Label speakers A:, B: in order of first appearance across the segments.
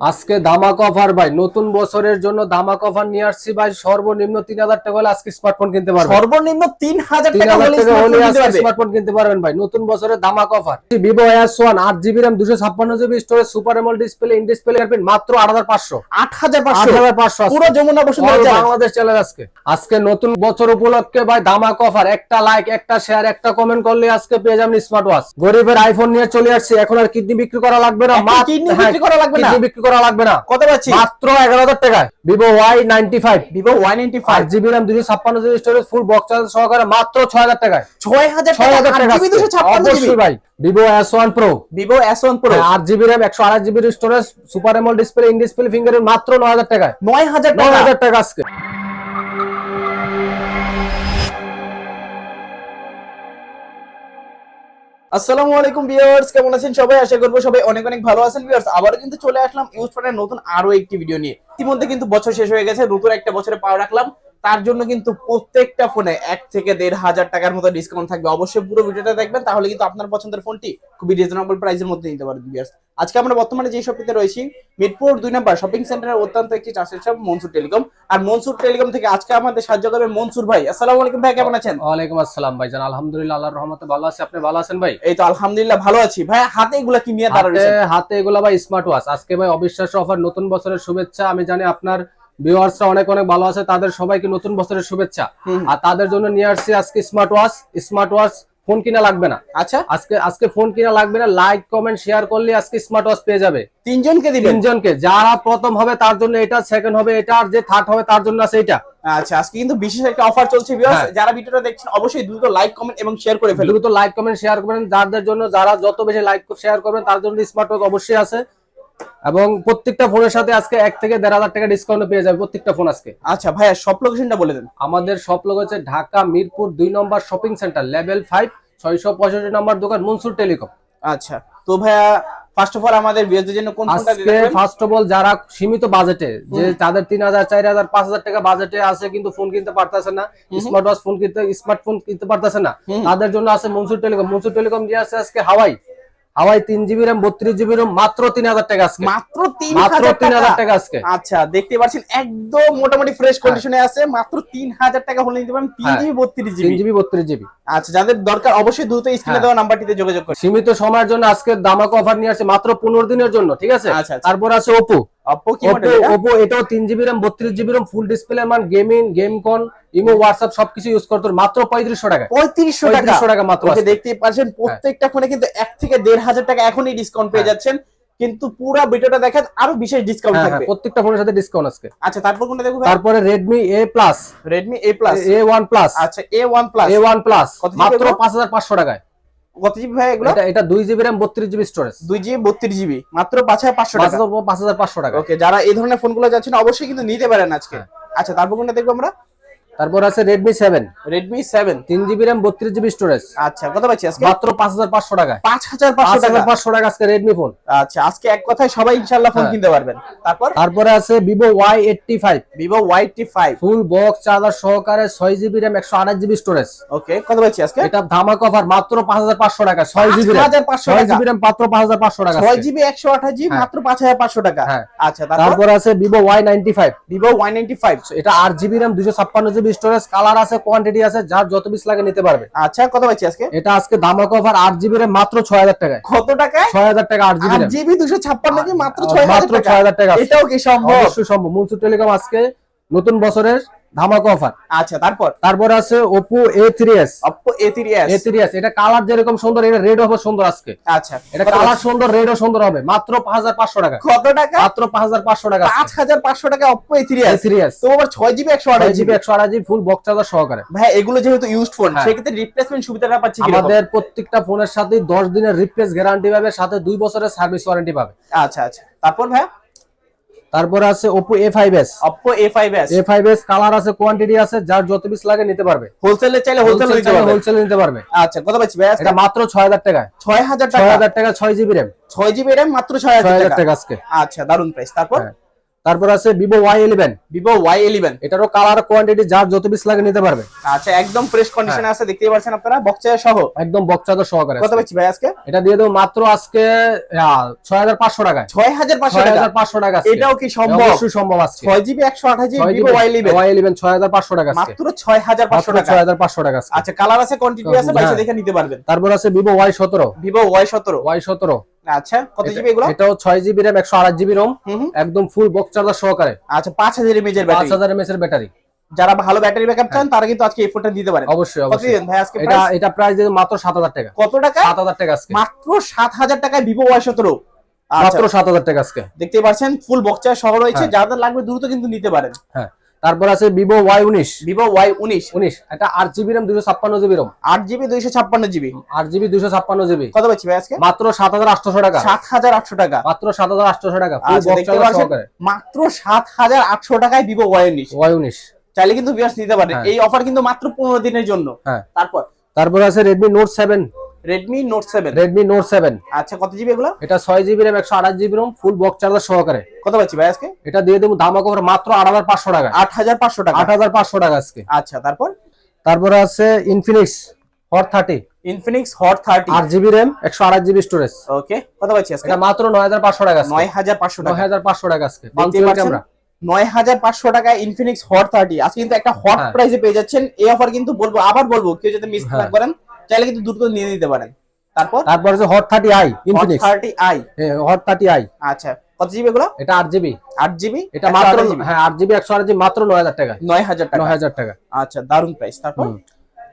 A: আজকে ধামাক অফার ভাই। নতুন বছরের জন্য ধামাক অফার নিয়ে আসছি ভাই। সর্বনিম্ন তিন হাজার টাকা হলে আজকে স্মার্টফোন কিনতে পারবেন।
B: সর্বনিম্ন তিন হাজার টাকা হলে
A: আজকে স্মার্টফোন কিনতে পারবেন ভাই। নতুন বছরের ধামাক অফার ভিভো এস ওয়ান আট জিবি র্যাম দুশো ছাপ্পান্ন GB storage super AMOLED display in display মাত্র আট হাজার পাঁচশো।
B: আট হাজার
A: আট হাজার পাঁচশো
B: পুরো যমুনা বসুন্ধরা।
A: বাংলাদেশ চ্যালেঞ্জ আজকে। আজকে নতুন বছর উপলক্ষে ভাই ধামাক অফার একটা লাইক একটা শেয়ার একটা কমেন্ট করলে আজকে পেয়ে যাবেন স্মার্ট ওয়াচ গরিবের আইফোন নিয়ে চলে আসছে। এখন আর কিডনি বিক্রি করা লাগবে না।
B: এখন
A: মাত্র- হ্যাঁ,
B: বিক্রি করা লাগবে না?
A: বিক্রি করা লাগবে না।
B: কত পাচ্ছি
A: মাত্র এগারো হাজার টাকায়। Vivo Y ninety five
B: Vivo Y ninety
A: five GB RAM দুশো ছাপ্পান্ন GB storage full box charge সহকারে মাত্র ছয় হাজার টাকায়।
B: ছয় হাজার
A: ছয় হাজার
B: টাকা
A: অবশ্যই ভাই। Vivo S one pro
B: Vivo S one pro
A: আট জিবি র্যাম একশো আঠাশ GB storage super AMOLED display in display ফিঙ্গারের মাত্র নয় হাজার টাকায়।
B: নয় হাজার
A: নয় হাজার টাকা আজকে।
B: আসসালামু আলাইকুম ভিউয়ার্স, কেমন আছেন সবাই? আশা করব সবাই অনেক অনেক ভালো আছেন ভিউয়ার্স। আবারও কিন্তু চলে আসলাম ইউজ ফোনের নতুন আরও একটি ভিডিও নিয়ে। ইতিমধ্যে কিন্তু বছর শেষ হয়ে গেছে, নতুন একটা বছরে পাওয়া রাখলাম। তার জন্য কিন্তু প্রত্যেকটা ফোনে এক থেকে দেড় হাজার টাকার মতো ডিসকাউন্ট থাকবে। অবশ্যই পুরো ভিডিওটা দেখবেন তাহলে কিন্তু আপনার পছন্দের ফোনটি খুবই রিজনেবল প্রাইসের মধ্যে নিতে পারবেন ভিউয়ার্স আজকে আমরা বর্তমানে যে শপিতে রয়েছি মিরপুর দুই নম্বর শপিং সেন্টারের অত্যন্ত একটি চাষের শপ মনসুর টেলিকম। আর মনসুর টেলিকম থেকে আজকে আমাদের সাহায্য করবে মনসুর ভাই। আসসালামু আলাইকুম ভাই কেমন আছেন?
A: ওয়ালাইকুম আসসালাম ভাইজান আলহামদুলিল্লাহ আল্লাহর রহমতে ভালো আছে। আপনি ভালো আছেন ভাই?
B: এই তো আলহামদুলিল্লাহ ভালো আছি। ভাই হাতে এগুলা কি নিয়ে দাঁড়া
A: হাতে
B: রয়েছে
A: হাতে এগুলো ভাই স্মার্ট ওয়াচ আজকে ভাই অবিশ্বাস্য অফার নতুন বছরের শুভেচ্ছা। আমি জানি আপনার ভিউয়ার্সরা অনেক অনেক ভালো আছে তাদের সবাইকে নতুন বছরের শুভেচ্ছা। আর তাদের জন্য নিয়ে আসছি আজকে smart watch smart watch phone কিনা লাগবে না।
B: আচ্ছা।
A: আজকে আজকে ফোন কিনা লাগবে না লাইক কমেন্ট শেয়ার করলে আজকে স্মার্ট ওয়াচ পেয়ে যাবে।
B: তিনজনকে দিবেন?
A: তিনজনকে যারা প্রথম হবে তার জন্য এটা সেকেন্ড হবে এটা আর যে থার্ড হবে তার জন্য আছে এটা।
B: আচ্ছা আজকে কিন্তু বিশেষ একটা অফার চলছে ভিউয়ার্স
A: হ্যাঁ।
B: যারা ভিডিওটা দেখছেন অবশ্যই দ্রুত লাইক কমেন্ট এবং শেয়ার করে ফেলুন।
A: দ্রুত লাইক কমেন্ট শেয়ার করবেন। যাদের জন্য যারা যত বেশি লাইক শেয়ার করবেন তার জন্য স্মার্ট ওয়াচ অবশ্যই আছে। এবং প্রত্যেকটা ফোনের সাথে আজকে এক থেকে দেড় হাজার টাকা ডিসকাউন্ট পেয়ে যাবে প্রত্যেকটা ফোন আজকে।
B: আচ্ছা ভাইয়া সব লোকেশনটা বলে দেন।
A: আমাদের সব লোক হচ্ছে ঢাকা মিরপুর দুই number shopping centre level five ছয়শো পঁয়ষট্টি নম্বর দোকান মনসুর টেলিকম
B: আচ্ছা তো ভাইয়া ফার্স্ট অফ অল আমাদের ভিউয়ারদের জন্য কোন
A: আজকে ফার্স্ট অফ অল যারা সীমিত বাজেটে যে তাদের তিন হাজার চার হাজার পাঁচ হাজার টাকা বাজেটে আছে কিন্তু ফোন কিনতে পারতেছে না। স্মার্ট ওয়াচ ফোন কিনতে স্মার্টফোন কিনতে পারতেছে না। তাদের জন্য আছে মনসুর টেলিকম মনসুর টেলিকম দিয়ে আছে আজকে হাওয়াই। হাওয়াই তিন জিবি র্যাম বত্রিশ জিবি র্যাম মাত্র তিন হাজার টাকা আজকে।
B: মাত্র তিন
A: মাত্র তিন হাজার
B: টাকা
A: আজকে।
B: আচ্ছা দেখতে পাচ্ছেন একদম মোটামুটি ফ্রেশ কন্ডিশনে আছে। মাত্র তিন হাজার টাকা হলে নিতে পারেন তিন
A: হ্যাঁ।
B: জিবি বত্রিশ
A: তিন
B: জিবি
A: জিবি বত্রিশ জিবি
B: আচ্ছা যাদের দরকার অবশ্যই দ্রুত স্ক্রিনে
A: হ্যাঁ।
B: দেওয়া নাম্বারটিতে যোগাযোগ করুন।
A: সীমিত সময়ের জন্য আজকে দামাক অফার নিয়ে আসছে মাত্র পনেরো দিনের জন্য ঠিক আছে?
B: আচ্ছা, আচ্ছা।
A: তারপর আছে ওপো
B: কি মডেল?
A: এটাও GB GB RAM full display মান গেমিং গেম কন ইমো সবকিছু ইউজ করতে মাত্র পঁয়ত্রিশশো টাকা।
B: পঁয়ত্রিশশো টাকা?
A: পঁয়ত্রিশশো টাকা মাত্র
B: ওকে দেখতেই পাচ্ছেন প্রত্যেকটা ফোনে কিন্তু এক থেকে দেড় হাজার টাকা এখনই ডিসকাউন্ট পেয়ে
A: হ্যাঁ।
B: যাচ্ছেন। কিন্তু পুরো ভিডিওটা দেখেন আরও বিশেষ ডিসকাউন্ট
A: হ্যাঁ, হ্যাঁ,
B: থাকবে।
A: প্রত্যেকটা ফোনের সাথে ডিসকাউন্ট আজকে।
B: আচ্ছা তারপর কোনটা দেখব
A: তারপরে Redmi A plus
B: Redmi A plus
A: A one plus
B: আচ্ছা A one plus
A: A one plus মাত্র
B: এগুলো?
A: পাঁচ হাজার পাঁচশো টাকায়।
B: কত জিবি ভাই এগুলো?
A: এটা এটা দুই জিবি র্যাম বত্রিশ জিবি স্টোরেজ
B: দুই জিবি বত্রিশ জিবি মাত্র পাঁচ হাজার পাঁচশো
A: পাঁচ
B: টাকা।
A: হাজার পাঁচ হাজার পাঁচশো টাকা।
B: ওকে যারা এই ধরনের ফোনগুলো যাচ্ছেন অবশ্যই কিন্তু নিতে পারেন আজকে।
A: হ্যাঁ।
B: আচ্ছা তারপর কোনটা দেখব আমরা?
A: তারপর আছে রেডমি সেভেন তিন জিবি র্যাম বত্রিশ জিবি স্টোরেজ
B: আচ্ছা কত পাচ্ছি আজকে?
A: মাত্র পাঁচ হাজার পাঁচশো টাকায়
B: পাঁচ হাজার
A: পাঁচ
B: পাঁচশো টাকা।
A: হাজার পাঁচশো টাকা আজকে রেডমি ফোন
B: আচ্ছা আজকে এক কথায় সবাই ইনশাল্লাহ ফোন
A: হ্যাঁ।
B: কিনতে পারবেন। তারপর?
A: তারপরে আছে Vivo Y
B: T five
A: full box charger সহকারে ছয় জিবি র্যাম একশো আঠাশ স্টোরেজ
B: ওকে কত পাচ্ছি আজকে?
A: এটা ধামাক অফার মাত্র পাঁচ হাজার পাঁচশো টাকা ছয় জিবি র্যাম
B: 5,500
A: ছয়
B: টাকা।
A: জিবি র্যাম মাত্র পাঁচ হাজার পাঁচশো টাকা
B: ছয়
A: আজকে।
B: জিবি একশো আঠাশ জিবি
A: হ্যাঁ।
B: মাত্র পাঁচ হাজার পাঁচশো টাকা।
A: হ্যাঁ।
B: আচ্ছা তারপর?
A: আছে ভিভো ওয়াই নাইনটি ফাইভ এটা আট জিবি র্যাম দুশো ছাপ্পান্ন জিবি স্টোরেজ কালার আছে কোয়ান্টিটি আছে যার যত পিস লাগে নিতে পারবে।
B: আচ্ছা কত পাচ্ছি আজকে?
A: এটা আজকে ধামাক অফার আট জিবি রে মাত্র ছয় হাজার টাকায়।
B: কত টাকায়?
A: ছয় হাজার টাকা আট জিবি
B: জিবি দুশো ছাপ্পান্ন মাত্র ছয় হাজার
A: মাত্র
B: টাকা?
A: 6,000 টাকা
B: এটাও কি সম্ভব?
A: অবশ্যই সম্ভব। মনসুর টেলিকম আজকে নতুন বছরের ধামাক অফার
B: আচ্ছা তারপর?
A: তারপর আছে three S
B: A three S
A: এটা কালার যেরকম সুন্দর এটা রেড হবে সুন্দর আজকে।
B: আচ্ছা।
A: এটা কালার সুন্দর রেডও সুন্দর হবে। মাত্র পাঁচ হাজার পাঁচশো টাকা।
B: কত টাকা?
A: মাত্র পাঁচ হাজার পাঁচশো টাকা
B: পাঁচ হাজার পাঁচশো টাকা এস
A: থ্রি এস
B: তো আবার ছয় জিবি একশো আঠাশ
A: জিবি
B: জিবি
A: একশো আড়াই জিবি ফুল বক্স চার্জার সহকারে।
B: ভাই এগুলো যেহেতু ইউজড ফোন
A: হ্যাঁ।
B: সেক্ষেত্রে রিপ্লেসমেন্ট সুবিধাটা পাচ্ছি কীরকম?
A: আমাদের প্রত্যেকটা ফোনের সাথে দশ দিনের রিপ্লেস গ্যারান্টি পাবে সাথে দুই বছরের সার্ভিস ওয়ারেন্টি পাবে।
B: আচ্ছা আচ্ছা। তারপর ভাই
A: তারপরে আছে five S
B: A five S
A: colour আছে কোয়ান্টিটি আছে যার যত পিস লাগে নিতে পারবে।
B: হোলসেলে চাইলে হোলসেল নিতে পারবে
A: হোলসেল নিতে পারবে।
B: আচ্ছা কত পাচ্ছি ভাই
A: এটা মাত্র ছয় হাজার টাকায়।
B: ছয় হাজার
A: ছয়
B: টাকা
A: হাজার টাকা ছয় জিবি রেম
B: ছয় জিবি রেম মাত্র ছয়
A: ছয়
B: হাজার
A: হাজার
B: টাকা।
A: টাকা আজকে।
B: আচ্ছা দারুণ প্রাইস তারপর?
A: হ্যাঁ। তারপর আছে Vivo Y eleven
B: Vivo Y eleven
A: এটারও কালার কোয়ান্টিটি যার যত পিস লাগে নিতে পারবে।
B: আচ্ছা একদম ফ্রেশ কন্ডিশনে
A: হ্যাঁ।
B: আছে দেখতেই পাচ্ছেন আপনারা বক্সা সহ।
A: একদম বক্সাদার সহকারে
B: কত। পাচ্ছি ভাই আজকে?
A: এটা দিয়ে দেবো মাত্র আজকে ছয় হাজার পাঁচশো টাকায়।
B: ছয় হাজার পাঁচশো টাকা?
A: টাকা।
B: এটাও কি সম্ভব?
A: অবশ্যই সম্ভব আজকে।
B: ছয় জিবি একশো আঠাশ GB Vivo Y eleven
A: Y eleven ছয় হাজার পাঁচশো টাকা
B: মাত্র ছয় হাজার পাঁচশো টাকা।
A: ছয় হাজার পাঁচশো টাকা।
B: আচ্ছা কালার আছে কোয়ান্টিটি আছে বাইশে
A: হ্যাঁ।
B: দেখে নিতে পারবেন।
A: তারপর আছে ভিভো ওয়াই সতেরো।
B: ভিভো ওয়াই সতেরো।
A: ওয়াই সতেরো।
B: আচ্ছা কত জিবি এগুলো?
A: এটাও ছয় জিবি র্যাম রোম। একদম ফুল বক্স চার্জার সহকারে।
B: আচ্ছা এর ব্যাটারি
A: এর ব্যাটারি
B: যারা ভালো ব্যাটারি ব্যাকআপ চান তারা কিন্তু আজকে এই ফোনটা দিতে পারেন।
A: অবশ্যই অবশ্যই।
B: ভাই আজকে
A: এটা এটা প্রাইস দিয়ে মাত্র সাত হাজার টাকা।
B: কত টাকা?
A: সাত হাজার টাকা আজকে।
B: মাত্র টাকায় ভিভো
A: মাত্র হাজার টাকা আজকে।
B: পাচ্ছেন ফুল বক্সা সহ রয়েছে।
A: হ্যাঁ।
B: যাদের লাগবে দ্রুত কিন্তু নিতে পারেন।
A: হ্যাঁ। তারপর আছে ভিভো ওয়াই উনিশ।
B: ভিভো ওয়াই উনিশ।
A: উনিশ। এটা আট জিবি র্যাম দুশো ছাপ্পান্ন জিবি রোম
B: আট জিবি দুইশো ছাপ্পান্ন জিবি।
A: আট জিবি দুশো ছাপ্পান্ন জিবি।
B: কত পাচ্ছি ভাই আজকে?
A: মাত্র সাত হাজার আটশো টাকা।
B: সাত হাজার আটশো টাকা।
A: মাত্র সাত হাজার আটশো টাকা।
B: আচ্ছা মাত্র সাত হাজার আটশো টাকায় ভিভো ওয়াই উনিশ।
A: ওয়াই উনিশ।
B: চাইলে কিন্তু ভিউয়ার্স নিতে পারেন।
A: হ্যাঁ।
B: এই অফার কিন্তু মাত্র পনেরো দিনের জন্য।
A: হ্যাঁ।
B: তারপর?
A: তারপর আছে Redmi note seven
B: Redmi note seven
A: Redmi note seven
B: আচ্ছা কত জিবি এগুলো?
A: এটা ছয় জিবি র্যাম একশো আঠাশ GB ROM full box charger সহকারে।
B: কত পাচ্ছি ভাই আজকে?
A: এটা দিয়ে দেবো দাম কভার মাত্র আট হাজার পাঁচশো টাকা
B: আট হাজার পাঁচশো টাকা।
A: আট হাজার পাঁচশো টাকা আজকে।
B: আচ্ছা তারপর?
A: তারপরে আছে Infinix Hot thirty
B: Infinix Hot thirty
A: আট জিবি র্যাম একশো আঠাশ জিবি স্টোরেজ
B: ওকে কত পাচ্ছি আজকে?
A: এটা মাত্র নয় হাজার পাঁচশো টাকা।
B: নয় হাজার পাঁচশো
A: নয়
B: টাকা
A: হাজার পাঁচশো টাকা আজকে। ক্যামেরা
B: নয় হাজার পাঁচশো টাকায় ইনফিনিক্স হট থার্টি আজকে কিন্তু একটা হট
A: হ্যাঁ।
B: প্রাইসে পেয়ে যাচ্ছেন। এই অফার কিন্তু বলব আবার বলব কেউ যদি মিস না
A: হ্যাঁ।
B: করেন চাইলে কিন্তু দুটো নিয়ে নিতে পারেন। তারপর?
A: তারপর আছে Hot thirty i Infinix
B: thirty i
A: Hot thirty i
B: আচ্ছা কত জিবি এগুলো?
A: এটা আট জিবি
B: আট জিবি
A: এটা মাত্র হ্যাঁ আট জিবি একশো আট জিবি মাত্র নয় হাজার টাকা
B: নয় হাজার টাকা।
A: নয় হাজার টাকা।
B: আচ্ছা দারুণ প্রাইস তারপর?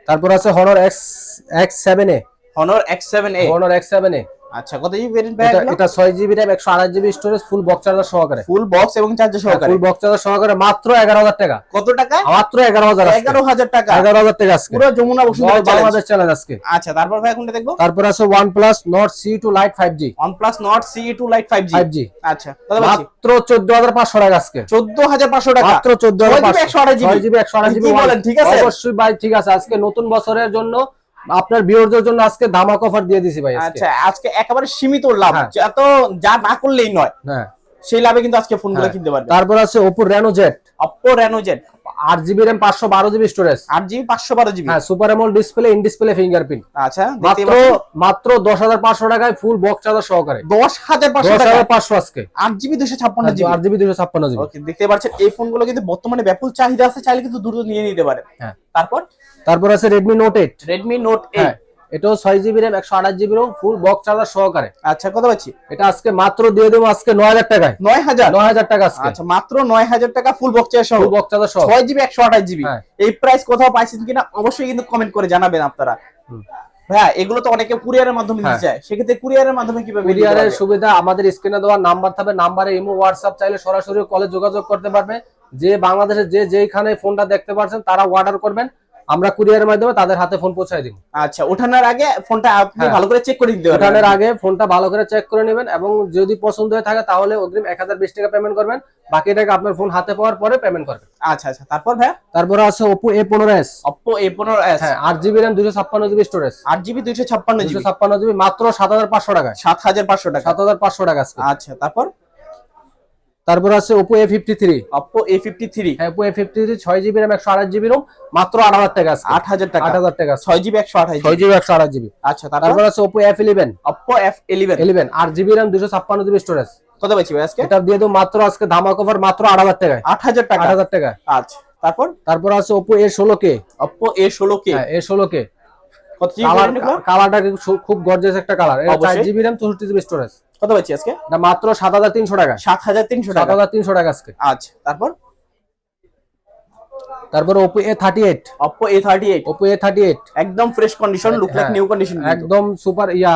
A: তারপর আছে Honor X X seven A
B: Honor X seven A
A: Honor X seven A
B: আচ্ছা কত জিবি ভেরিয়েন্ট ভাই
A: এটা এটা ছয় জিবি র্যাম একশো আঠাশ GB storage full box charger সহকারে।
B: ফুল বক্স এবং চার্জার সহকারে।
A: ফুল বক্স চার্জার সহকারে মাত্র এগারো হাজার টাকা।
B: কত টাকা?
A: মাত্র এগারো হাজার
B: এগারো হাজার টাকা।
A: এগারো হাজার টাকা আজকে।
B: পুরো যমুনা বসুন্ধরা
A: বাংলাদেশ চ্যালেঞ্জ আজকে।
B: আচ্ছা তারপর ভাই কোনটা দেখব?
A: তারপর আছে C two lite five G
B: OnePlus Nord CE 2 Lite 5G
A: five G
B: আচ্ছা
A: মাত্র চোদ্দ হাজার পাঁচশো টাকা আজকে।
B: চোদ্দ হাজার পাঁচশো টাকা।
A: মাত্র চোদ্দ
B: ছয়
A: হাজার
B: জিবি একশো আঠাশ জিবি বলেন, ঠিক আছে?
A: অবশ্যই ভাই ঠিক আছে। আজকে নতুন বছরের জন্য আপনার ভিউয়ারদের জন্য আজকে ধামাক অফার দিয়ে দিছি ভাই আজকে।
B: আচ্ছা আজকে একেবারে সীমিত লাভ।
A: হ্যাঁ।
B: এত যা না করলেই নয়।
A: হ্যাঁ।
B: সেই লাভে কিন্তু আজকে ফোনগুলো
A: হ্যাঁ।
B: কিনতে পারবেন।
A: তারপর আছে Oppo Reno Z
B: Oppo Reno Z
A: আট জিবি র্যাম পাঁচশো বারো জিবি স্টোরেজ
B: আট জিবি পাঁচশো বারো জিবি।
A: হ্যাঁ super AMOLED display in display fingerprint
B: আচ্ছা
A: মাত্র মাত্র দশ হাজার পাঁচশো টাকায় ফুল বক্স চার্জার সহকারে।
B: দশ হাজার পাঁচশো
A: হাজার পাঁচশো আজকে।
B: আট জিবি দুশো ছাপ্পান্ন জিবি।
A: আট জিবি দুশো ছাপ্পান্ন জিবি।
B: দেখতে পাচ্ছেন এই ফোনগুলো কিন্তু বর্তমানে ব্যাপক চাহিদা আছে চাইলে কিন্তু দ্রুত নিয়ে নিতে পারেন।
A: হ্যাঁ।
B: তারপর?
A: তারপর আছে Redmi note eight
B: Redmi note
A: হ্যাঁ। এটাও ছয় জিবি র্যাম একশো আঠাশ GB ROM full box charger সহকারে।
B: আচ্ছা কত পাচ্ছি?
A: এটা আজকে মাত্র দিয়ে দেবো আজকে নয় হাজার টাকায়।
B: নয় হাজার?
A: নয় হাজার টাকা আজকে।
B: আচ্ছা মাত্র নয় হাজার টাকা ফুল বক্স সহ।
A: ফুল বক্স চার্জার সহ।
B: ছয় জিবি একশো আঠাশ জিবি
A: হ্যাঁ।
B: এই প্রাইস কোথাও পাইছেন কিনা অবশ্যই কিন্তু কমেন্ট করে জানাবেন আপনারা। ভাইয়া এগুলো তো অনেকে কুরিয়ারের মাধ্যমে
A: হ্যাঁ।
B: নিতে চায়। সেক্ষেত্রে কুরিয়ারের মাধ্যমে কীভাবে
A: কুরিয়ারের? সুবিধা আমাদের স্ক্রিনে দেওয়া নাম্বার থাকবে নাম্বারে ইমো হোয়াটসঅ্যাপ চাইলে সরাসরি কলে যোগাযোগ করতে পারবে। যে বাংলাদেশে যে যেখানে ফোনটা দেখতে পারছেন তারা অর্ডার করবেন। আমরা কুরিয়ারের মাধ্যমে তাদের হাতে ফোন পৌঁছায় দিব।
B: আচ্ছা ওঠানোর আগে ফোনটা আপনি
A: হ্যাঁ।
B: ভালো করে চেক করে দিতে
A: ওঠানোর আগে ফোনটা ভালো করে চেক করে নেবেন এবং যদি পছন্দ হয়ে থাকে তাহলে অগ্রিম এক হাজার বিশ টাকা পেমেন্ট করবেন। বাকি টাকা আপনার ফোন হাতে পাওয়ার পরে পেমেন্ট করবেন।
B: আচ্ছা আচ্ছা। তারপর ভাই
A: তারপর আছে পনেরো এস
B: Oppo A15s
A: হ্যাঁ আট জিবি র্যাম দুশো ছাপ্পান্ন জিবি স্টোরেজ
B: আট জিবি দুইশো ছাপ্পান্ন
A: দুশো
B: জিবি
A: ছাপ্পান্ন জিবি মাত্র সাত হাজার পাঁচশো টাকায়।
B: সাত হাজার পাঁচশো টাকা।
A: সাত হাজার পাঁচশো টাকা আজকে।
B: আচ্ছা তারপর?
A: তারপর আছে Oppo A fifty three
B: Oppo A53
A: হ্যাঁ ওপো এ ফিফটি থ্রি ছয় জিবি র্যাম একশো আঠাশ জিবি রোম মাত্র আট হাজার টাকা
B: আট হাজার টাকা।
A: আট হাজার টাকা।
B: ছয় জিবি একশো আঠাশ
A: ছয় জিবি একশো আঠাশ জিবি
B: আচ্ছা তারপর?
A: আছে Oppo F eleven
B: Oppo F11
A: eleven আট জিবি র্যাম দুশো ছাপ্পান্ন জিবি স্টোরেজ
B: কত ভাই আজকে?
A: এটা দিয়ে দেবো মাত্র আজকে ধামাক অফার মাত্র আট হাজার টাকায়।
B: আট হাজার টাকা?
A: আট হাজার টাকা।
B: আচ্ছা তারপর?
A: তারপর আছে ওপো এ ষোলো কে।
B: Oppo A16
A: হ্যাঁ এ ষোলো কে।
B: জিবি
A: কালার
B: variant এগুলো?
A: কালারটা খুব গর্জিয়াস একটা কালার এটা জিবি জিবি স্টোরেজ
B: কত পাচ্ছি আজকে?
A: এটা মাত্র সাত হাজার তিনশো টাকা।
B: টাকা।
A: টাকা আজকে।
B: আচ্ছা তারপর?
A: তারপর Oppo A thirty eight
B: Oppo A38
A: Oppo A thirty eight
B: একদম fresh condition look like new condition
A: একদম সুপার ইয়া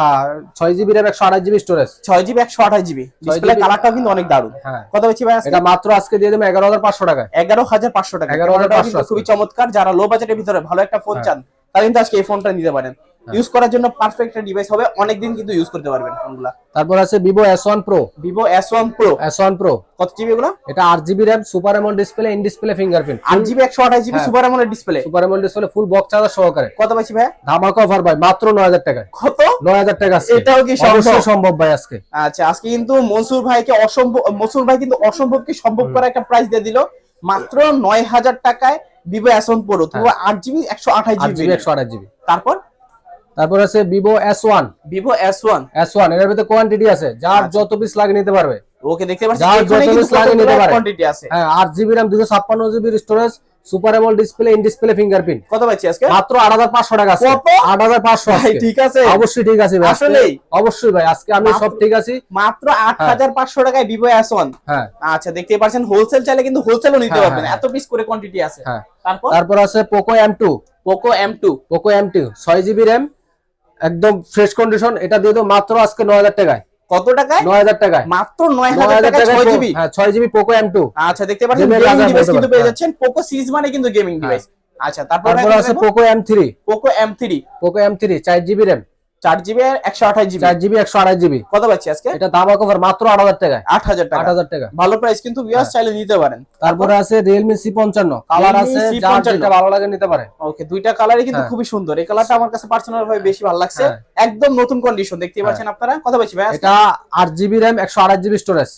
A: ছয় জিবি একশো আঠাশ জিবি স্টোরেজ
B: ছয় জিবি একশো আঠাশ জিবি ডিসপ্লে
A: GB
B: কালারটাও কিন্তু অনেক দারুণ।
A: হ্যাঁ।
B: কত পাচ্ছি ভাই
A: এটা মাত্র আজকে দিয়ে দেবো এগারো হাজার পাঁচশো টাকায়।
B: এগারো হাজার পাঁচশো টাকা।
A: 11,500
B: ক্যামেরাটাও কিন্তু খুবই চমৎকার। যারা লো বাজেটের ভিতরে ভালো একটা ফোন
A: হ্যাঁ।
B: চান তাহলে কিন্তু আজকে এই ফোনটা নিতে পারেন। ইউজ করার জন্য পারফেক্ট একটা ডিভাইস হবে। অনেকদিন কিন্তু ইউজ করতে পারবেন ফোনগুলা
A: তারপর আছে Vivo S one pro
B: Vivo S one pro
A: S one pro
B: কত জিবি এগুলো?
A: এটা আট জিবি র্যাম সুপার এমন ডিসপ্লে ইন ডিসপ্লে ফিঙ্গারপ্রিন্ট
B: আট জিবি একশো আঠাশ জিবি
A: হ্যাঁ।
B: সুপার ডিসপ্লে
A: সুপার এমন ডিসপ্লে ফুল বক্স চার্জার সহকারে।
B: কত পাচ্ছি ভাই?
A: ধামাকা অফার ভাই মাত্র নয় হাজার টাকায়।
B: কত?
A: নয় হাজার টাকা।
B: এটাও কি সম্ভব?
A: সম্ভব ভাই আজকে।
B: আচ্ছা আজকে কিন্তু মনসুর ভাইকে অসম্ভব মনসুর ভাই কিন্তু অসম্ভবকে সম্ভব করা একটা প্রাইস দিয়ে দিল। মাত্র নয় হাজার টাকায় ভিভো এস ওয়ান প্রো তো আট জিবি একশো আঠাশ জিবি
A: একশো আঠাশ জিবি।
B: তারপর?
A: তারপর আছে Vivo S one
B: Vivo S one
A: S ওয়ানের ভিতরে কোয়ান্টিটি আছে। যার
B: আচ্ছা।
A: যত পিস লাগে নিতে পারবে।
B: ওকে দেখতে পাচ্ছি
A: যার
B: এখানে কিন্তু। কোয়ান্টিটি আছে?
A: হ্যাঁ আট জিবি র্যাম দুশো ছাপ্পান্ন storage super AMOLED display in display fingerprint
B: কত পাচ্ছি আজকে?
A: মাত্র আট হাজার পাঁচশো টাকা আছে।
B: কত?
A: আট হাজার পাঁচশো
B: ভাই ঠিক আছে।
A: অবশ্যই ঠিক আছে ভাই
B: আসলেই?
A: অবশ্যই ভাই আজকে আমি সব ঠিক আছি।
B: মাত্র আট
A: হ্যাঁ।
B: হাজার পাঁচশো টাকায় ভিভো এস ওয়ান
A: হ্যাঁ।
B: আচ্ছা দেখতে পাচ্ছেন হোলসেল চাইলে কিন্তু হোলসেলও নিতে
A: হ্যাঁ,
B: পারবেন।
A: হ্যাঁ।
B: এত পিস করে কোয়ান্টিটি আছে।
A: হ্যাঁ।
B: তারপর?
A: তারপর আছে Poco M two
B: Poco M two
A: Poco M two ছয় জিবি র্যাম একদম ফ্রেশ কন্ডিশন এটা দিয়ে দেবো মাত্র আজকে নয় হাজার টাকায়।
B: কত টাকায়?
A: নয় হাজার টাকায়।
B: মাত্র নয়
A: নয়
B: হাজার
A: হাজার
B: টাকায় ছয় জিবি
A: হ্যাঁ ছয় জিবি পোকো এম টু
B: আচ্ছা দেখতে পাচ্ছেন গেমিং ডিভাইস কিন্তু পেয়ে
A: হ্যাঁ।
B: যাচ্ছেন পোকো সিরিজ মানে কিন্তু গেমিং ডিভাইস আচ্ছা তারপর
A: আছে Poco M three
B: Poco M three
A: Poco M three চার জিবি র্যাম
B: চার জিবি আর একশো আঠাশ জিবি
A: চার জিবি একশো জিবি
B: কত পাচ্ছি আজকে?
A: এটা দাম কভার মাত্র আট হাজার টাকায়।
B: আট হাজার
A: আট হাজার টাকা।
B: ভালো প্রাইস কিন্তু
A: হ্যাঁ।
B: ভিউয়ার্স চাইলে নিতে পারেন।
A: তারপরে আছে রিয়েলমি সি পঞ্চান্ন। কালার আছে যেটা ভালো লাগে নিতে পারে।
B: ওকে দুইটা কালারই কিন্তু
A: হ্যাঁ।
B: খুবই সুন্দর। এই কালারটা আমার কাছে পার্সোনাল ভাবে বেশি ভালো লাগছে।
A: হ্যাঁ।
B: একদম নতুন কন্ডিশন দেখতে পাচ্ছেন আপনারা। কত পাচ্ছি ভাই?
A: এটা আট জিবি র্যাম একশো আড়াই জিবি স্টোরেজ।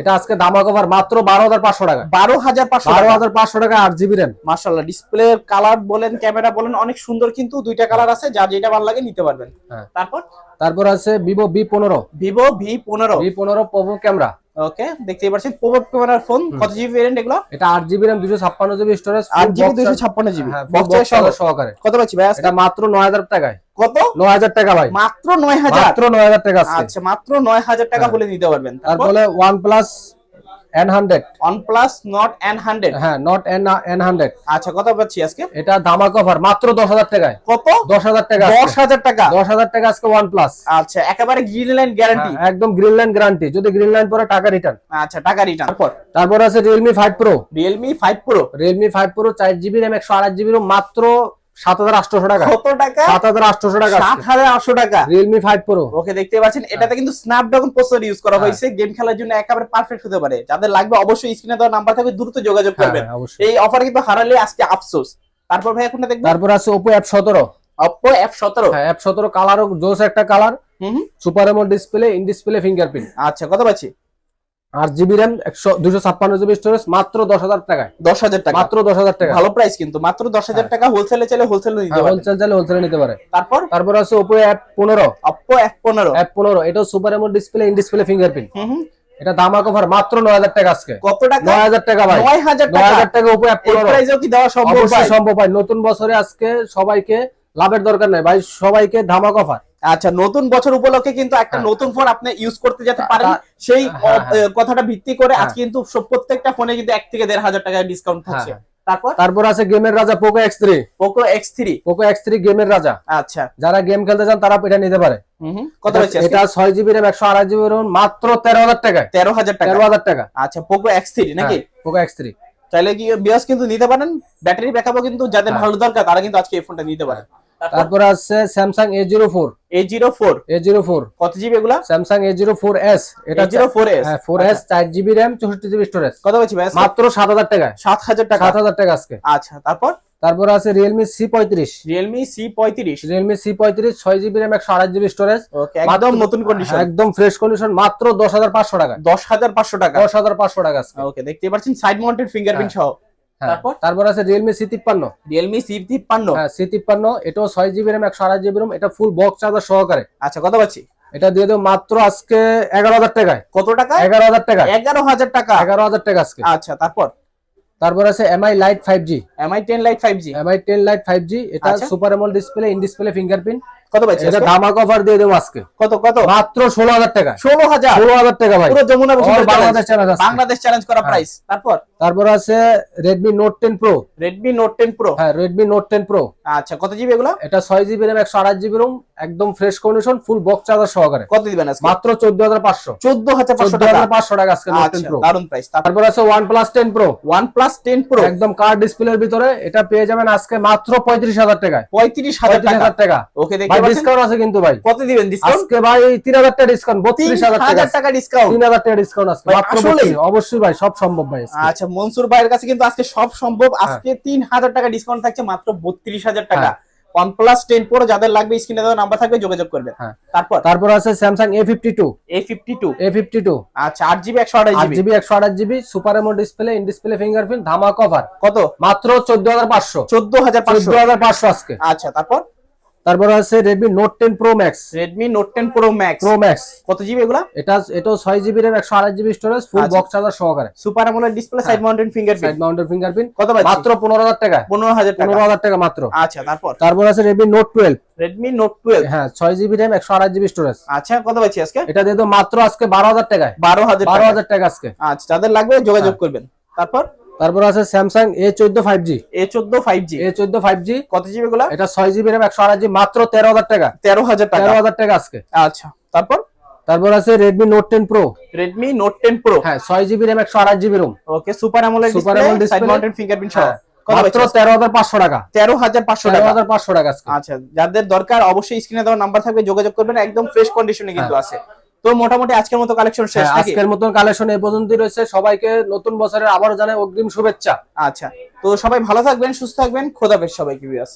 A: এটা আজকে দাম কভার মাত্র বারো হাজার পাঁচশো টাকা।
B: বারো হাজার পাঁচশো
A: বারো হাজার পাঁচশো টাকা আট জিবি র্যাম।
B: মার্শাল্লাহ ডিসপ্লে কালার বলেন ক্যামেরা বলেন অনেক সুন্দর কিন্তু দুইটা কালার আছে যার যেটা ভালো লাগে নিতে পারবেন।
A: হ্যাঁ।
B: তারপর?
A: তারপর আছে ভিভো বি পনেরো।
B: ভিভো ভি পনেরো।
A: ভি পনেরো পোভো ক্যামেরা
B: ওকে দেখতেই পাচ্ছেন পোকো ক্যামেরার ফোন কত জিবি ভেরিয়েন্ট এগুলো?
A: এটা আট জিবি র্যাম দুশো ছাপ্পান্ন জিবি স্টোরেজ
B: আট জিবি দুইশো ছাপ্পান্ন জিবি।
A: হ্যাঁ, সহকারে।
B: কত পাচ্ছি ভাই
A: এটা মাত্র নয় হাজার টাকায়।
B: কত?
A: নয় হাজার টাকা ভাই।
B: মাত্র নয় হাজার।
A: মাত্র নয় হাজার টাকা আজকে।
B: আচ্ছা মাত্র নয় হাজার টাকা
A: হ্যাঁ।
B: হলে নিতে পারবেন।
A: তারপরে? N hundred
B: OnePlus Nord N hundred
A: হ্যাঁ নট এন এন
B: আচ্ছা কত পাচ্ছি আজকে?
A: এটা দামা কভার মাত্র দশ হাজার টাকায়।
B: কত?
A: দশ হাজার টাকা
B: দশ হাজার টাকা।
A: দশ হাজার টাকা আজকে প্লাস
B: আচ্ছা একেবারে গ্রিন লাইন গ্যারান্টি
A: একদম গ্রিন লাইন গ্যারান্টি যদি গ্রিন লাইন পরে টাকা রিটার্ন
B: আচ্ছা টাকা রিটার্ন তারপর?
A: তারপর আছে Realme five pro
B: Realme five pro
A: Realme five pro চার জিবি র্যাম একশো আড়াই জিবি মাত্র সাত হাজার টাকা।
B: কত টাকা?
A: সাত হাজার আটশোশো টাকা
B: সাত হাজার আটশো টাকা।
A: রিয়েলমি ফাইভ প্রো
B: ওকে দেখতে পাচ্ছেন এটাতে কিন্তু স্ন্যাপড্রাগন প্রসেসর ইউজ করা হয়েছে। গেম খেলার জন্য একেবারে পারফেক্ট হতে পারে। যাদের লাগবে অবশ্যই স্ক্রিনে দেওয়া নাম্বার থাকবে দ্রুত যোগাযোগ করবেন।
A: হ্যাঁ,
B: এই অফার কিন্তু হারালে আজকে আফসোস। তারপর ভাই এখন দেখবেন?
A: তারপর আছে ওপো সতেরো।
B: অপো এফ সতেরো।
A: হ্যাঁ এফ সতেরো কালারও জোস একটা colour. Super display in display fingerprint
B: আচ্ছা কত পাচ্ছি?
A: আট জিবি র্যাম একশো দুশো ছাপ্পান্ন জিবি স্টোরেজ মাত্র দশ হাজার টাকায়।
B: দশ হাজার টাকা।
A: মাত্র দশ হাজার টাকা
B: ভালো প্রাইস কিন্তু মাত্র দশ হাজার টাকা হোলসেলে চাইলে হোলসেল নিতে
A: হোলসেল চাইলে হোলসেলে নিতে পারে।
B: তারপর?
A: তারপর আছে ওপো এফ পনেরো।
B: অপো এফ পনেরো।
A: এফ পনেরো এটাও সুপার এমন ডিসপ্লে ইন ডিসপ্লে ফিঙ্গারপ্রিন্ট। এটা দামা মাত্র নয় হাজার টাকা আজকে।
B: কত টাকা?
A: নয় হাজার টাকা ভাই।
B: নয় হাজার
A: নয় হাজার টাকা ওপো
B: এই
A: পনেরো।
B: কি দেওয়া সম্ভব
A: সম্ভব ভাই। নতুন বছরে আজকে সবাইকে লাভের দরকার নাই। ভাই সবাইকে ধামাক অফার
B: আচ্ছা নতুন বছর উপলক্ষে কিন্তু একটা
A: হ্যাঁ।
B: নতুন ফোন আপনি ইউজ করতে যেতে পারেন। সেই
A: হ্যাঁ, হ্যাঁ।
B: কথাটা ভিত্তি করে আজ কিন্তু সব- প্রত্যেকটা ফোনে কিন্তু এক থেকে দেড় হাজার টাকা ডিসকাউন্ট থাকছে। তারপর?
A: তারপর আছে গেমের রাজা Poco X three
B: Poco X three
A: Poco X three গেমের রাজা
B: আচ্ছা।
A: যারা গেম খেলতে চান তারা এটা নিতে পারে।
B: হুম হুম। কত হচ্ছে
A: এটা ছয় জিবি র্যাম একশো আড়াই জিবি র্যাম মাত্র তেরো হাজার টাকায়।
B: তেরো হাজার টাকা।
A: তেরো হাজার টাকা।
B: আচ্ছা পোকো এক্স থ্রি নাকি?
A: পোকো এক্স থ্রি
B: চাইলে কি বিয়াস কিন্তু নিতে পারেন? ব্যাটারি ব্যাকআপও কিন্তু যাদের। ভালো দরকার তারা কিন্তু আজকে এই ফোনটা নিতে পারে।
A: তারপর? আছে Samsung A zero four
B: A zero four
A: A zero four
B: কত জিবি এগুলা?
A: Samsung A zero four S এটা
B: জিরো ফোর এস
A: হ্যাঁ ফোর এস চার জিবি র্যাম চৌষট্টি জিবি স্টোরেজ
B: কত বলছি ভাই
A: মাত্র সাত হাজার টাকায়।
B: সাত হাজার টাকা।
A: সাত হাজার টাকা আজকে।
B: আচ্ছা তারপর?
A: তারপর আছে রিয়েলমি সি পঁয়ত্রিশ।
B: রিয়েলমি সি পঁয়ত্রিশ।
A: রিয়েলমি সি পঁয়ত্রিশ ছয় জিবি র্যাম একশো আড়াই জিবি স্টোরেজ
B: ওকে একদম নতুন কন্ডিশন
A: একদম ফ্রেশ কন্ডিশন মাত্র দশ হাজার পাঁচশো টাকা
B: দশ হাজার পাঁচশো টাকা।
A: দশ হাজার পাঁচশো টাকা আজকে।
B: ওকে দেখতে পাচ্ছেন সাইড মাউন্টেড ফিঙ্গারপ্রিন্ট সহ।
A: হ্যাঁ।
B: তারপর?
A: তারপর আছে রিয়েলমি সি তিপ্পান্ন।
B: রিয়েলমি সি তিপ্পান্ন।
A: হ্যাঁ সি তিপ্পান্ন এটাও ছয় জিবি র্যাম একশো আড়াই জিবি র্যাম এটা ফুল বক্স চার্জার সহকারে।
B: আচ্ছা কত পাচ্ছি?
A: এটা দিয়ে দেবো মাত্র আজকে এগারো হাজার টাকায়।
B: কত টাকা?
A: এগারো হাজার টাকা।
B: এগারো হাজার টাকা।
A: এগারো হাজার টাকা আজকে।
B: আচ্ছা তারপর?
A: তারপর আছে Mi lite five G
B: Mi ten lite five G
A: Mi ten lite five G এটা। Super AMOLED display in display fingerprint
B: কত পাচ্ছি
A: এটা ধামাক অফার দিয়ে দেবো আজকে।
B: কত কত?
A: মাত্র ষোলো হাজার টাকা।
B: ষোলো হাজার?
A: ষোলো হাজার টাকা ভাই।
B: পুরো যমুনা
A: বাংলাদেশ
B: challenge বাংলাদেশ চ্যালেঞ্জ করা
A: হ্যাঁ।
B: প্রাইস তারপর?
A: তারপর আছে Redmi note ten pro
B: Redmi note ten pro
A: হ্যাঁ রেডমি নোট টেন প্রো
B: আচ্ছা কত জিবি এগুলো?
A: এটা ছয় জিবি র্যাম একশো জিবি রুম একদম fresh condition full box charger সহকারে।
B: কত দিবেন আজকে?
A: মাত্র চোদ্দ হাজার পাঁচশো।
B: চোদ্দ হাজার পাঁচশো
A: চোদ্দ
B: টাকা
A: হাজার পাঁচশো টাকা আজকে নোট টেন প্রো
B: দারুণ প্রাইস তারপর?
A: আছে one plus ten pro
B: one plus ten pro
A: একদম কার ডিসপ্লের ভিতরে এটা পেয়ে যাবেন আজকে মাত্র পঁয়ত্রিশ হাজার টাকায়।
B: পঁয়ত্রিশ হাজার টাকা। ওকে
A: ভাই
B: পাচ্ছেন
A: ডিসকাউন্ট আছে কিন্তু ভাই।
B: কত দিবেন ডিসকাউন্ট
A: আজকে ভাই তিন হাজার টাকা ডিসকাউন্ট
B: তিন
A: বত্রিশ হাজার টাকা।
B: ডিসকাউন্ট
A: তিন হাজার টাকা ডিসকাউন্ট আজকে। মাত্র অবশ্যই ভাই সব সম্ভব ভাই
B: আচ্ছা মনসুর ভাইয়ের কাছে কিন্তু আজকে সব সম্ভব।
A: হ্যাঁ।
B: আজকে তিন হাজার টাকা ডিসকাউন্ট থাকছে মাত্র বত্রিশ হাজার টাকা। ওয়ান প্লাস টেন যাদের লাগবে স্ক্রিনে দেওয়া নাম্বার থাকবে যোগাযোগ করবেন। তারপর?
A: তারপর আছে Samsung A fifty two
B: A fifty two
A: A fifty two
B: আচ্ছা আট জিবি একশো আঠাশ
A: আট
B: জিবি
A: জিবি একশো আঠাশ জিবি সুপার এমো ডিসপ্লে ইন ডিসপ্লে ফিঙ্গারপ্রিন্ট ধামা কভার
B: কত?
A: মাত্র চোদ্দ হাজার পাঁচশো।
B: চোদ্দ হাজার পাঁচশো।
A: চোদ্দ হাজার পাঁচশো আজকে।
B: আচ্ছা তারপর?
A: তারপর আছে Redmi Note ten Pro Max
B: Redmi Note ten Pro Max
A: Pro Max
B: কত জিবি এগুলা?
A: এটা এটাও ছয় জিবি র্যাম একশো আঠাশ GB storage full. Box charger সহকারে।
B: Super AMOLED display side mountain fingerprint
A: side mounted fingerprint
B: কত
A: মাত্র পনেরো হাজার টাকা।
B: পনেরো হাজার টাকা।
A: পনেরো হাজার টাকা মাত্র।
B: আচ্ছা তারপর?
A: তারপর আছে Redmi note twelve
B: Redmi note twelve
A: হ্যাঁ ছয় জিবি র্যাম একশো আঠাশ জিবি স্টোরেজ
B: আচ্ছা কত পাচ্ছি আজকে?
A: এটা দিয়ে তো মাত্র আজকে বারো হাজার টাকায়।
B: বারো হাজার
A: বারো
B: টাকা
A: হাজার টাকা আজকে।
B: আচ্ছা যাদের লাগবে যোগাযোগ
A: হ্যাঁ।
B: করবেন। তারপর?
A: তারপর আছে স্যামসাং এ চোদ্দ ফাইভ জি
B: এ চোদ্দ ফাইভ জি
A: এ চোদ্দ ফাইভ জি
B: কত জিবি এগুলা?
A: এটা ছয় জিবি র্যাম একশো আঠাশ জিবি মাত্র তেরো হাজার টাকা।
B: তেরো হাজার টাকা।
A: তেরো হাজার টাকা আজকে।
B: আচ্ছা তারপর?
A: তারপর আছে Redmi note ten pro
B: Redmi note ten pro
A: হ্যাঁ ছয় জিবি র্যাম একশো আঠাশ GB ROM
B: okay super AMOLED display side
A: display।
B: Mountain fingerprint সহ।
A: হ্যাঁ, মাত্র তেরো হাজার পাঁচশো টাকা।
B: তেরো হাজার পাঁচশো টাকা।
A: হাজার পাঁচশো টাকা
B: আচ্ছা যাদের দরকার অবশ্যই স্ক্রিনে দেওয়া নাম্বার থাকবে যোগাযোগ করবেন একদম ফ্রেশ কন্ডিশনে কিন্তু আছে। তো মোটামুটি আজকের মতো কালেকশন শেষ
A: হ্যাঁ, আজকের মতো কালেকশন এই পর্যন্তই রয়েছে। সবাইকে নতুন বছরের আবারও জানাই অগ্রিম শুভেচ্ছা।
B: আচ্ছা তো সবাই ভালো থাকবেন সুস্থ থাকবেন। খোদাফেজ সবাইকে বিয়াস